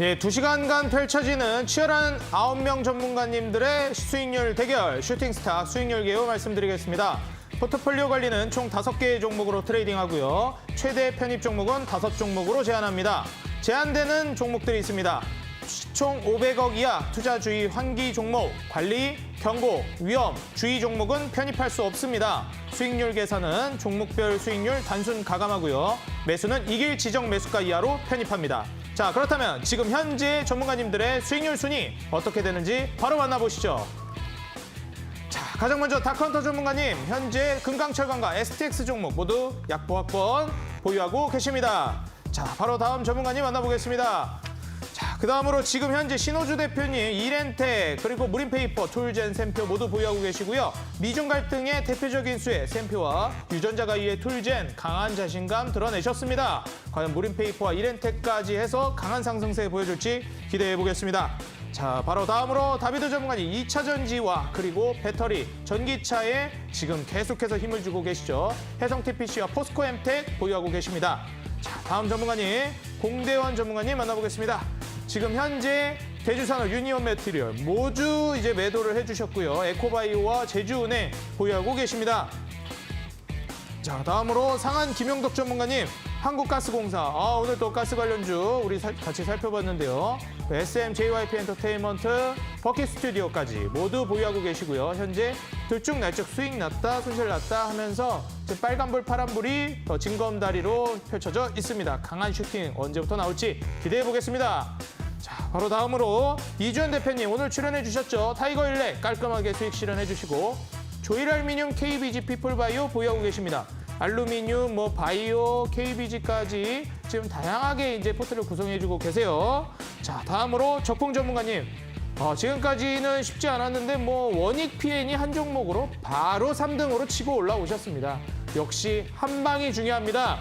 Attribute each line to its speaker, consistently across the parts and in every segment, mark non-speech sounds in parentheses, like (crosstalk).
Speaker 1: 예, 두시간간 펼쳐지는 치열한 아홉 명 전문가님들의 수익률 대결 슈팅스타 수익률 개요 말씀드리겠습니다. 포트폴리오 관리는 총 다섯 개의 종목으로 트레이딩하고요. 최대 편입 종목은 다섯 종목으로 제한합니다. 제한되는 종목들이 있습니다. 총 500억 이하 투자 주의 환기 종목, 관리, 경고, 위험, 주의 종목은 편입할 수 없습니다. 수익률 계산은 종목별 수익률 단순 가감하고요. 매수는 이길 지정 매수가 이하로 편입합니다. 자, 그렇다면 지금 현재 전문가님들의 수익률 순위 어떻게 되는지 바로 만나보시죠. 자, 가장 먼저 다카운터 전문가님, 현재 금강철강과 STX 종목 모두 약보합권 보유하고 계십니다. 자, 바로 다음 전문가님 만나보겠습니다. 자, 그 다음으로 지금 현재 신호주 대표님, 이렌텍, 그리고 무림페이퍼, 툴젠, 샘표 모두 보유하고 계시고요. 미중 갈등의 대표적인 수혜, 샘표와 유전자 가 이해 툴젠, 강한 자신감 드러내셨습니다. 과연 무림페이퍼와 이렌텍까지 해서 강한 상승세 보여줄지 기대해 보겠습니다. 자, 바로 다음으로 다비드 전문가님 2차 전지와 그리고 배터리, 전기차에 지금 계속해서 힘을 주고 계시죠. 해성 TPC와 포스코 엠텍 보유하고 계십니다. 자, 다음 전문가님 공대원 전문가님 만나보겠습니다. 지금 현재 대주산업 유니온 매트리얼 모두 이제 매도를 해주셨고요. 에코바이오와 제주은행 보유하고 계십니다. 자, 다음으로 상한 김용덕 전문가님, 한국가스공사. 아, 오늘 또 가스 관련주 우리 살- 같이 살펴봤는데요. 그 SM, JYP 엔터테인먼트, 버킷 스튜디오까지 모두 보유하고 계시고요. 현재 들쭉날쭉 수익 났다, 손실 났다 하면서 지금 빨간불, 파란불이 더 징검다리로 펼쳐져 있습니다. 강한 슈팅 언제부터 나올지 기대해 보겠습니다. 자, 바로 다음으로 이주연 대표님 오늘 출연해 주셨죠. 타이거 일렉 깔끔하게 수익 실현해 주시고 조일 알미늄 KBG 피플바이오 보유하고 계십니다. 알루미늄, 뭐 바이오, KBG까지 지금 다양하게 이제 포트를 구성해주고 계세요. 자, 다음으로 적풍 전문가님. 어, 지금까지는 쉽지 않았는데 뭐 원익 PN이 한 종목으로 바로 3등으로 치고 올라오셨습니다. 역시 한 방이 중요합니다.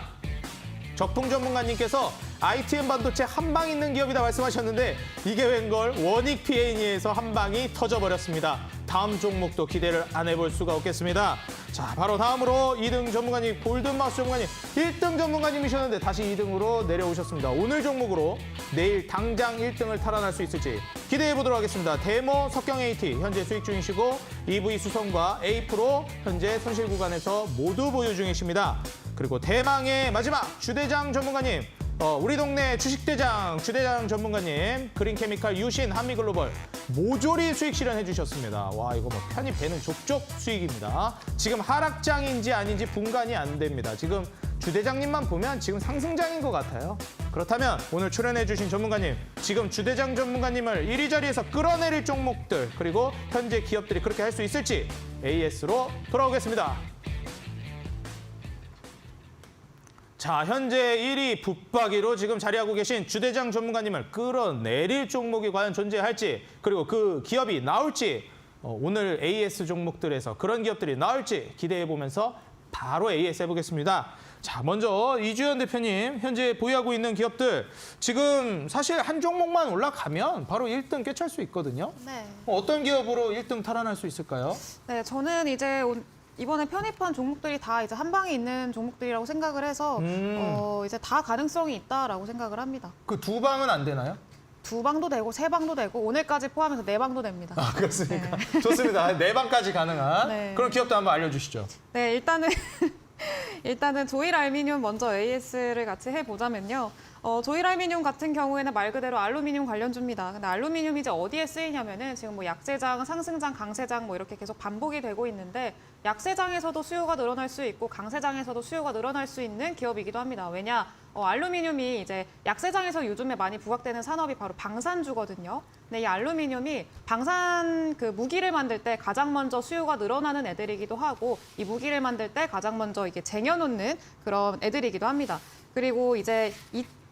Speaker 1: 적풍 전문가님께서 ITM 반도체 한 방 있는 기업이다 말씀하셨는데 이게 웬걸 원익 PN이에서 한 방이 터져버렸습니다. 다음 종목도 기대를 안 해볼 수가 없겠습니다. 자, 바로 다음으로 2등 전문가님 골든마우스 전문가님 1등 전문가님이셨는데 다시 2등으로 내려오셨습니다. 오늘 종목으로 내일 당장 1등을 탈환할 수 있을지 기대해 보도록 하겠습니다. 데모 석경 AT 현재 수익 중이시고 EV 수성과 A 프로 현재 손실 구간에서 모두 보유 중이십니다. 그리고 대망의 마지막 주대장 전문가님 어, 우리 동네 주식대장 주대장 전문가님 그린케미칼 유신 한미글로벌 모조리 수익 실현해 주셨습니다. 와 이거 뭐 편입 되는 족족 수익입니다. 지금 하락장인지 아닌지 분간이 안 됩니다. 지금 주대장님만 보면 지금 상승장인 것 같아요. 그렇다면 오늘 출연해 주신 전문가님 지금 주대장 전문가님을 이리저리에서 끌어내릴 종목들 그리고 현재 기업들이 그렇게 할 수 있을지 AS로 돌아오겠습니다. 자, 현재 1위 붙박이로 지금 자리하고 계신 주대장 전문가님을 끌어내릴 종목이 과연 존재할지, 그리고 그 기업이 나올지, 어, 오늘 AS 종목들에서 그런 기업들이 나올지 기대해 보면서 바로 AS 해보겠습니다. 자, 먼저 이주연 대표님, 현재 보유하고 있는 기업들, 지금 사실 한 종목만 올라가면 바로 1등 꿰찰 수 있거든요.
Speaker 2: 네.
Speaker 1: 어떤 기업으로 1등 탈환할 수 있을까요?
Speaker 2: 네, 저는 이제 온- 이번에 편입한 종목들이 다 이제 한 방에 있는 종목들이라고 생각을 해서
Speaker 1: 음.
Speaker 2: 어, 이제 다 가능성이 있다라고 생각을 합니다.
Speaker 1: 그 두 방은 안 되나요?
Speaker 2: 두 방도 되고 세 방도 되고 오늘까지 포함해서 네 방도 됩니다.
Speaker 1: 아, 그렇습니까? (laughs) 좋습니다. 네 방까지 가능한
Speaker 2: 네.
Speaker 1: 그런 기업도 한번 알려주시죠.
Speaker 2: 네, 일단은 (laughs) 일단은 조일 알미늄 먼저 AS를 같이 해보자면요. 어, 조일 알미늄 같은 경우에는 말 그대로 알루미늄 관련주입니다. 근데 알루미늄이 이제 어디에 쓰이냐면은 지금 뭐 약세장, 상승장, 강세장 뭐 이렇게 계속 반복이 되고 있는데 약세장에서도 수요가 늘어날 수 있고 강세장에서도 수요가 늘어날 수 있는 기업이기도 합니다. 왜냐? 어, 알루미늄이 이제 약세장에서 요즘에 많이 부각되는 산업이 바로 방산주거든요. 근데 이 알루미늄이 방산 그 무기를 만들 때 가장 먼저 수요가 늘어나는 애들이기도 하고 이 무기를 만들 때 가장 먼저 이게 쟁여놓는 그런 애들이기도 합니다. 그리고 이제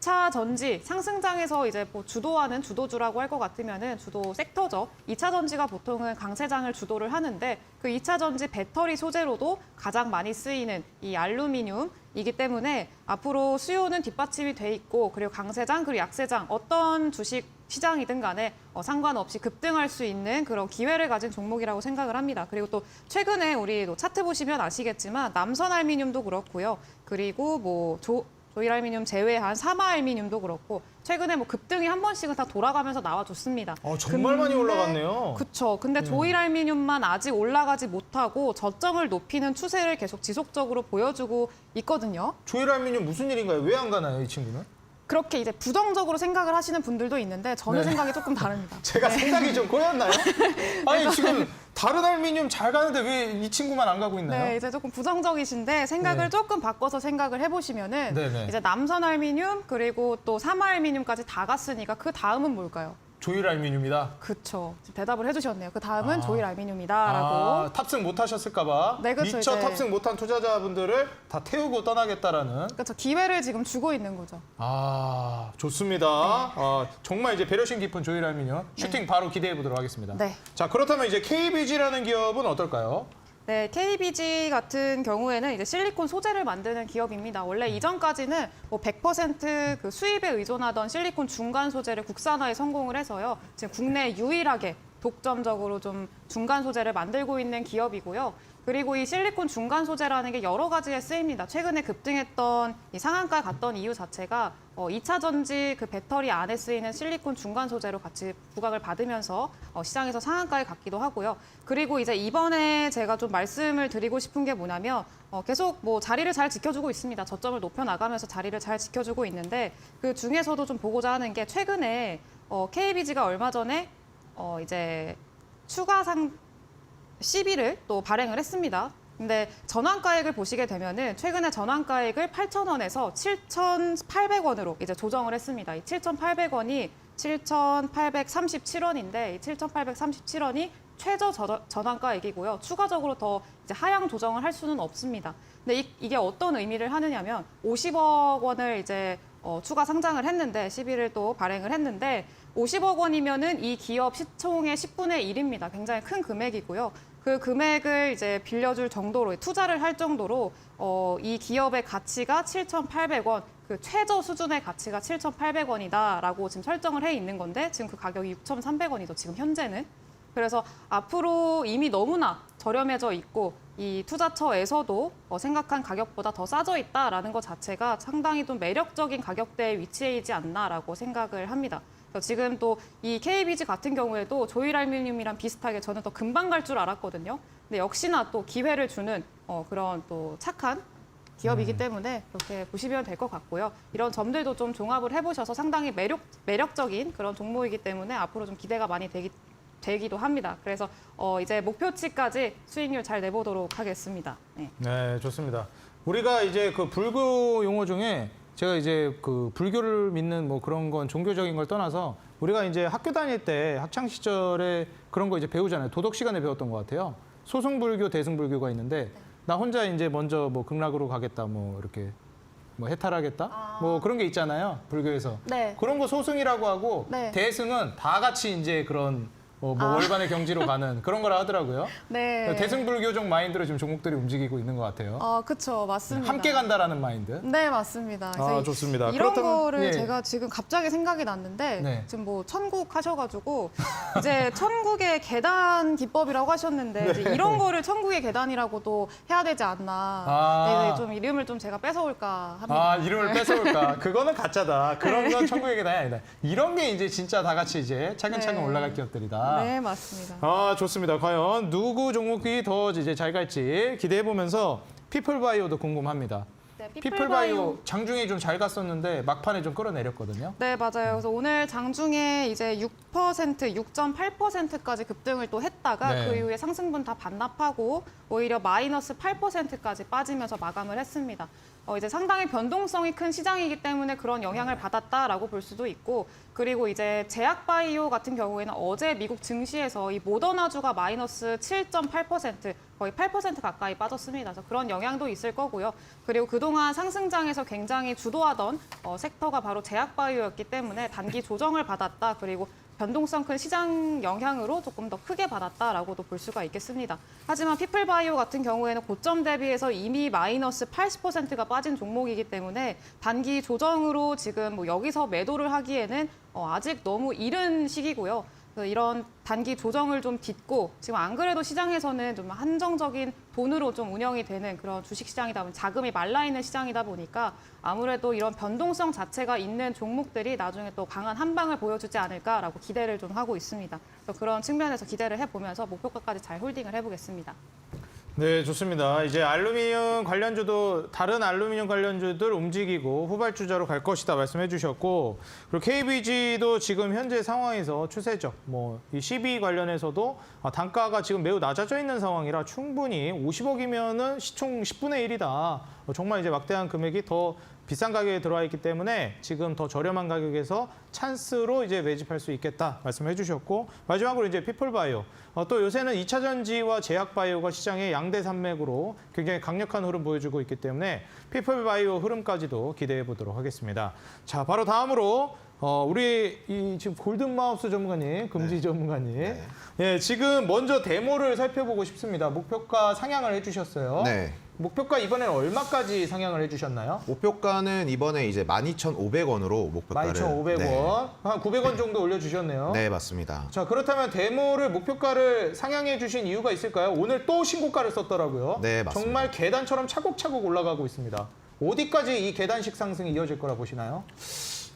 Speaker 2: 2차 전지 상승장에서 이제 뭐 주도하는 주도주라고 할 것 같으면은 주도 섹터죠. 2차 전지가 보통은 강세장을 주도를 하는데 그 2차 전지 배터리 소재로도 가장 많이 쓰이는 이 알루미늄이기 때문에 앞으로 수요는 뒷받침이 돼 있고 그리고 강세장 그리고 약세장 어떤 주식 시장이든 간에 어, 상관없이 급등할 수 있는 그런 기회를 가진 종목이라고 생각을 합니다. 그리고 또 최근에 우리 또 차트 보시면 아시겠지만 남선 알미늄도 그렇고요. 그리고 뭐 조, 조일알미늄 제외한 사마알미늄도 그렇고 최근에 뭐 급등이 한 번씩은 다 돌아가면서 나와줬습니다.
Speaker 1: 어, 정말 많이 올라갔네요.
Speaker 2: 그렇죠. 근데 조일알미늄만 아직 올라가지 못하고 저점을 높이는 추세를 계속 지속적으로 보여주고 있거든요.
Speaker 1: 조일알미늄 무슨 일인가요? 왜 안 가나요, 이 친구는?
Speaker 2: 그렇게 이제 부정적으로 생각을 하시는 분들도 있는데 저는
Speaker 1: 네.
Speaker 2: 생각이 조금 다릅니다. (laughs)
Speaker 1: 제가 생각이 좀 꼬였나요? (laughs) 아니 지금 다른 알미늄 잘 가는데 왜 이 친구만 안 가고 있나요?
Speaker 2: 네, 이제 조금 부정적이신데 생각을
Speaker 1: 네.
Speaker 2: 조금 바꿔서 생각을 해보시면은
Speaker 1: 네네.
Speaker 2: 이제 남선 알미늄 그리고 또 사마 알미늄까지 다 갔으니까 그 다음은 뭘까요?
Speaker 1: 조일 알미늄이다.
Speaker 2: 그쵸. 지금 대답을 해주셨네요. 그 다음은
Speaker 1: 아.
Speaker 2: 조일 알미늄이다라고.
Speaker 1: 아, 탑승 못 하셨을까 봐
Speaker 2: 네, 그쵸,
Speaker 1: 미처
Speaker 2: 이제.
Speaker 1: 탑승 못한 투자자분들을 다 태우고 떠나겠다라는
Speaker 2: 그렇죠. 기회를 지금 주고 있는 거죠.
Speaker 1: 아 좋습니다. 아, 정말 이제 배려심 깊은 조일 알미늄 슈팅 바로 기대해 보도록 하겠습니다.
Speaker 2: 네.
Speaker 1: 자 그렇다면 이제 KBG라는 기업은 어떨까요?
Speaker 2: 네, KBG 같은 경우에는 이제 실리콘 소재를 만드는 기업입니다. 원래 이전까지는 뭐 100%그 수입에 의존하던 실리콘 중간 소재를 국산화에 성공을 해서요. 지금 국내 유일하게 독점적으로 좀 중간 소재를 만들고 있는 기업이고요. 그리고 이 실리콘 중간 소재라는 게 여러 가지에 쓰입니다. 최근에 급등했던 이 상한가 갔던 이유 자체가 어, 2차 전지 그 배터리 안에 쓰이는 실리콘 중간 소재로 같이 부각을 받으면서 어, 시장에서 상한가에 갔기도 하고요. 그리고 이제 이번에 제가 좀 말씀을 드리고 싶은 게 뭐냐면 어, 계속 뭐 자리를 잘 지켜주고 있습니다. 저점을 높여 나가면서 자리를 잘 지켜주고 있는데 그 중에서도 좀 보고자 하는 게 최근에 어, KBG가 얼마 전에 어, 이제 추가 상 시비를 또 발행을 했습니다. 근데 전환가액을 보시게 되면은 최근에 전환가액을 8,000원에서 7,800원으로 이제 조정을 했습니다. 이 7,800원이 7,837원인데 이 7,837원이 최저 저- 전환가액이고요. 추가적으로 더 이제 하향 조정을 할 수는 없습니다. 근데 이, 이게 어떤 의미를 하느냐면 50억 원을 이제 어, 추가 상장을 했는데 시비를 또 발행을 했는데 50억 원이면은 이 기업 시총의 10분의 1입니다. 굉장히 큰 금액이고요. 그 금액을 이제 빌려줄 정도로 투자를 할 정도로 어, 이 기업의 가치가 7,800원, 그 최저 수준의 가치가 7,800원이다라고 지금 설정을 해 있는 건데 지금 그 가격이 6,300원이죠. 지금 현재는. 그래서 앞으로 이미 너무나 저렴해져 있고 이 투자처에서도 어, 생각한 가격보다 더 싸져 있다라는 것 자체가 상당히 좀 매력적인 가격대에 위치해 있지 않나라고 생각을 합니다. 지금 또 이 KBG 같은 경우에도 조일알미늄이랑 비슷하게 저는 더 금방 갈 줄 알았거든요. 근데 역시나 또 기회를 주는 어, 그런 또 착한 기업이기 때문에 그렇게 보시면 될 것 같고요. 이런 점들도 좀 종합을 해보셔서 상당히 매력 매력적인 그런 종목이기 때문에 앞으로 좀 기대가 많이 되기 되기도 합니다. 그래서 어, 이제 목표치까지 수익률 잘 내보도록 하겠습니다. 네.
Speaker 1: 네, 좋습니다. 우리가 이제 그 불교 용어 중에 제가 이제 그 불교를 믿는 뭐 그런 건 종교적인 걸 떠나서 우리가 이제 학교 다닐 때 학창 시절에 그런 거 이제 배우잖아요. 도덕 시간에 배웠던 것 같아요. 소승불교, 대승불교가 있는데 나 혼자 이제 먼저 뭐 극락으로 가겠다, 뭐 이렇게 뭐 해탈하겠다, 뭐 그런 게 있잖아요. 불교에서.
Speaker 2: 네.
Speaker 1: 그런 거 소승이라고 하고
Speaker 2: 네.
Speaker 1: 대승은 다 같이 이제 그런 어, 뭐 월반의 경지로 가는 그런 거라 하더라고요.
Speaker 2: 네.
Speaker 1: 대승불교적 마인드로 지금 종목들이 움직이고 있는 것 같아요.
Speaker 2: 어, 그쵸, 맞습니다.
Speaker 1: 함께 간다라는 마인드.
Speaker 2: 네, 맞습니다. 그래서
Speaker 1: 아,
Speaker 2: 이-
Speaker 1: 좋습니다.
Speaker 2: 이런
Speaker 1: 그렇다면,
Speaker 2: 거를
Speaker 1: 예.
Speaker 2: 제가 지금 갑자기 생각이 났는데
Speaker 1: 네.
Speaker 2: 지금 뭐 천국 하셔가지고 이제 천국의 계단 기법이라고 하셨는데 이제 이런 거를 천국의 계단이라고도 해야 되지 않나.
Speaker 1: 네. 아.
Speaker 2: 네, 좀 이름을 좀 제가 뺏어올까 합니다.
Speaker 1: 아, 이름을 뺏어올까? 그거는 가짜다. 그런 건 천국의 계단이 아니다. 이런 게 이제 진짜 다 같이 이제 차근차근
Speaker 2: 네.
Speaker 1: 올라갈 기업들이다.
Speaker 2: 네, 맞습니다.
Speaker 1: 아, 좋습니다. 과연 누구 종목이 더 이제 잘 갈지 기대해 보면서 피플바이오도 궁금합니다.
Speaker 2: 네,
Speaker 1: 피플바이오 장중에 좀 잘 갔었는데 막판에 좀 끌어내렸거든요.
Speaker 2: 네, 맞아요. 그래서 오늘 장중에 이제 6%, 6.8%까지 급등을 또 했다가
Speaker 1: 네.
Speaker 2: 그 이후에 상승분 다 반납하고 오히려 마이너스 8%까지 빠지면서 마감을 했습니다. 어, 이제 상당히 변동성이 큰 시장이기 때문에 그런 영향을 받았다라고 볼 수도 있고 그리고 이제 제약바이오 같은 경우에는 어제 미국 증시에서 이 모더나주가 마이너스 7.8% 거의 8% 가까이 빠졌습니다. 그래서 그런 영향도 있을 거고요. 그리고 그동안 상승장에서 굉장히 주도하던 어, 섹터가 바로 제약바이오였기 때문에 단기 조정을 받았다. 그리고 변동성 큰 시장 영향으로 조금 더 크게 받았다라고도 볼 수가 있겠습니다. 하지만 피플바이오 같은 경우에는 고점 대비해서 이미 마이너스 80%가 빠진 종목이기 때문에 단기 조정으로 지금 뭐 여기서 매도를 하기에는 어, 아직 너무 이른 시기고요. 이런 단기 조정을 좀 딛고 지금 안 그래도 시장에서는 좀 한정적인 돈으로 좀 운영이 되는 그런 주식 시장이다 보니 자금이 말라 있는 시장이다 보니까 아무래도 이런 변동성 자체가 있는 종목들이 나중에 또 강한 한 방을 보여주지 않을까라고 기대를 좀 하고 있습니다. 그런 측면에서 기대를 해보면서 목표가까지 잘 홀딩을 해보겠습니다.
Speaker 1: 네, 좋습니다. 이제 알루미늄 관련주도 다른 알루미늄 관련주들 움직이고 후발주자로 갈 것이다 말씀해 주셨고 그리고 KBG도 지금 현재 상황에서 추세적 뭐이 12 관련해서도 아, 단가가 지금 매우 낮아져 있는 상황이라 충분히 50억이면은 시총 10분의 1이다. 어, 정말 이제 막대한 금액이 더 비싼 가격에 들어와 있기 때문에 지금 더 저렴한 가격에서 찬스로 이제 매집할 수 있겠다 말씀해 주셨고 마지막으로 이제 피플바이오 어, 또 요새는 2차 전지와 제약바이오가 시장의 양대 산맥으로 굉장히 강력한 흐름 보여주고 있기 때문에 피플바이오 흐름까지도 기대해 보도록 하겠습니다. 자 바로 다음으로 어, 우리 이 지금 골든마우스 전문가님, 금지 전문가님, 예 지금 먼저 데모를 살펴보고 싶습니다. 목표가 상향을 해주셨어요.
Speaker 3: 네.
Speaker 1: 목표가 이번에는 얼마까지 상향을 해주셨나요?
Speaker 3: 목표가는 이번에 이제 12,500원으로 목표가를
Speaker 1: 12,500원.
Speaker 3: 네.
Speaker 1: 한 900원 정도 올려주셨네요.
Speaker 3: 네, 맞습니다.
Speaker 1: 자, 그렇다면 데모를 목표가를 상향해 주신 이유가 있을까요? 오늘 또 신고가를 썼더라고요.
Speaker 3: 네, 맞습니다.
Speaker 1: 정말 계단처럼 차곡차곡 올라가고 있습니다. 어디까지 이 계단식 상승이 이어질 거라 보시나요?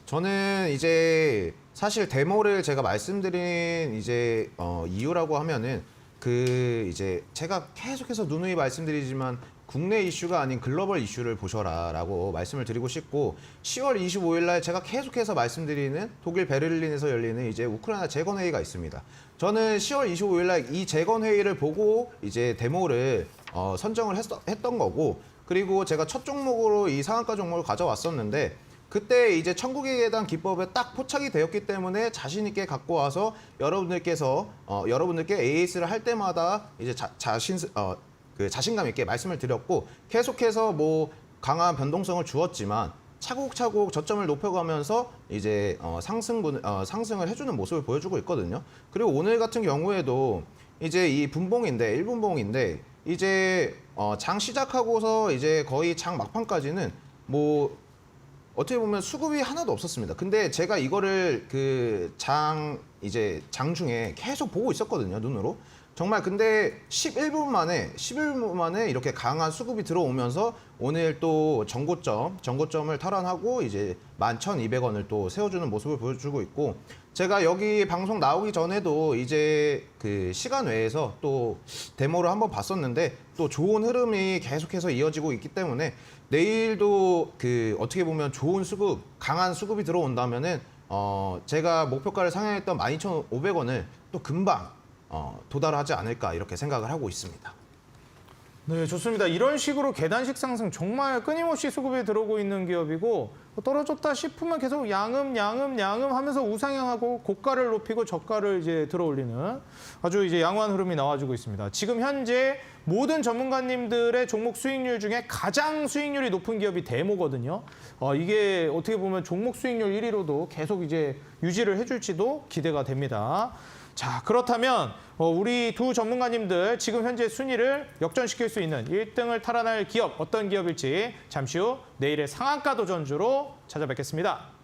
Speaker 3: 저는 이제 사실 데모를 제가 말씀드린 이제 어, 이유라고 하면은 그 이제 제가 계속해서 누누이 말씀드리지만 국내 이슈가 아닌 글로벌 이슈를 보셔라라고 말씀을 드리고 싶고 10월 25일 날 제가 계속해서 말씀드리는 독일 베를린에서 열리는 이제 우크라이나 재건 회의가 있습니다. 저는 10월 25일 날 이 재건 회의를 보고 이제 데모를 어, 선정을 했, 했던 거고 그리고 제가 첫 종목으로 이 상한가 종목을 가져왔었는데 그때 이제 천국의 계단 기법에 딱 포착이 되었기 때문에 자신 있게 갖고 와서 여러분들께서 어, 여러분들께 AS를 할 때마다 이제 자, 자신 어, 그 자신감 있게 말씀을 드렸고 계속해서 뭐 강한 변동성을 주었지만 차곡차곡 저점을 높여가면서 이제 어, 상승분 어, 상승을 해주는 모습을 보여주고 있거든요. 그리고 오늘 같은 경우에도 이제 이 분봉인데 1분봉인데 이제 어, 장 시작하고서 이제 거의 장 막판까지는 뭐 어떻게 보면 수급이 하나도 없었습니다. 근데 제가 이거를 그 장 이제 장 중에 계속 보고 있었거든요, 눈으로. 정말 근데 11분 만에 11분 만에 이렇게 강한 수급이 들어오면서 오늘 또 전고점, 전고점을 탈환하고 이제 11,200원을 또 세워주는 모습을 보여주고 있고 제가 여기 방송 나오기 전에도 이제 그 시간 외에서 또 데모를 한번 봤었는데 또 좋은 흐름이 계속해서 이어지고 있기 때문에 내일도 그 어떻게 보면 좋은 수급, 강한 수급이 들어온다면은 어 제가 목표가를 상향했던 12,500원을 또 금방 어 도달하지 않을까 이렇게 생각을 하고 있습니다.
Speaker 1: 네, 좋습니다. 이런 식으로 계단식 상승 정말 끊임없이 수급에 들어오고 있는 기업이고 떨어졌다 싶으면 계속 양음, 양음, 양음 하면서 우상향하고 고가를 높이고 저가를 이제 들어올리는 아주 이제 양호한 흐름이 나와주고 있습니다. 지금 현재 모든 전문가님들의 종목 수익률 중에 가장 수익률이 높은 기업이 데모거든요. 어, 이게 어떻게 보면 종목 수익률 1위로도 계속 이제 유지를 해줄지도 기대가 됩니다. 자, 그렇다면 어, 우리 두 전문가님들 지금 현재 순위를 역전시킬 수 있는 1등을 탈환할 기업 어떤 기업일지 잠시 후 내일의 상한가 도전주로 찾아뵙겠습니다.